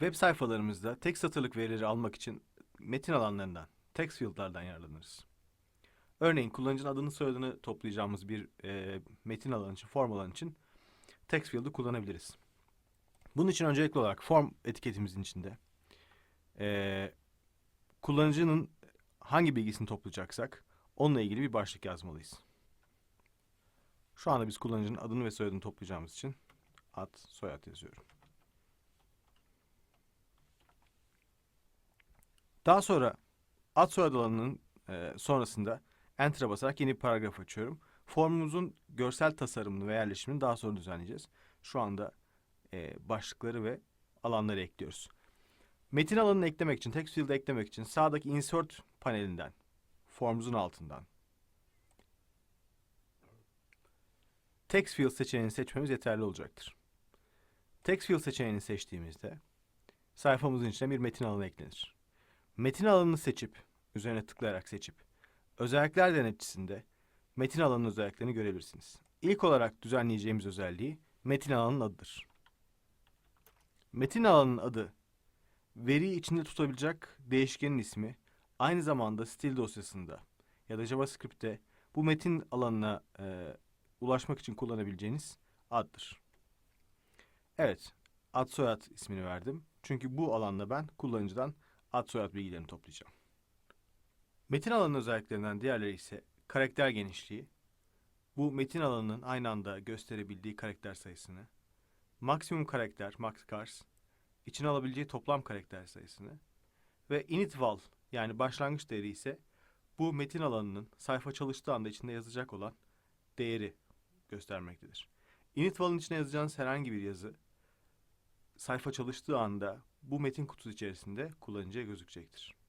Web sayfalarımızda tek satırlık verileri almak için metin alanlarından, text field'lardan yararlanırız. Örneğin kullanıcının adını soyadını toplayacağımız bir e, metin alanı için, form alanı için text field'ı kullanabiliriz. Bunun için öncelikli olarak form etiketimizin içinde e, kullanıcının hangi bilgisini toplayacaksak onunla ilgili bir başlık yazmalıyız. Şu anda biz kullanıcının adını ve soyadını toplayacağımız için ad, soyad yazıyorum. Daha sonra ad soyad alanının e, sonrasında Enter'a basarak yeni bir paragraf açıyorum. Formumuzun görsel tasarımını ve yerleşimini daha sonra düzenleyeceğiz. Şu anda e, başlıkları ve alanları ekliyoruz. Metin alanını eklemek için, text field'ı eklemek için sağdaki insert panelinden, formumuzun altından text field seçeneğini seçmemiz yeterli olacaktır. Text field seçeneğini seçtiğimizde sayfamızın içine bir metin alanı eklenir. Metin alanını seçip, üzerine tıklayarak seçip, özellikler denetçisinde metin alanının özelliklerini görebilirsiniz. İlk olarak düzenleyeceğimiz özelliği metin alanının adıdır. Metin alanının adı, veriyi içinde tutabilecek değişkenin ismi, aynı zamanda stil dosyasında ya da JavaScript'te bu metin alanına e, ulaşmak için kullanabileceğiniz addır. Evet, ad soyad ismini verdim. Çünkü bu alanda ben kullanıcıdan ad soyad bilgilerini toplayacağım. Metin alanının özelliklerinden diğerleri ise karakter genişliği. Bu metin alanının aynı anda gösterebildiği karakter sayısını, maksimum karakter, max cars, içine alabileceği toplam karakter sayısını ve init val yani başlangıç değeri ise bu metin alanının sayfa çalıştığı anda içinde yazacak olan değeri göstermektedir. Init val'ın içine yazacağınız herhangi bir yazı sayfa çalıştığı anda bu metin kutusu içerisinde kullanıcıya gözükecektir.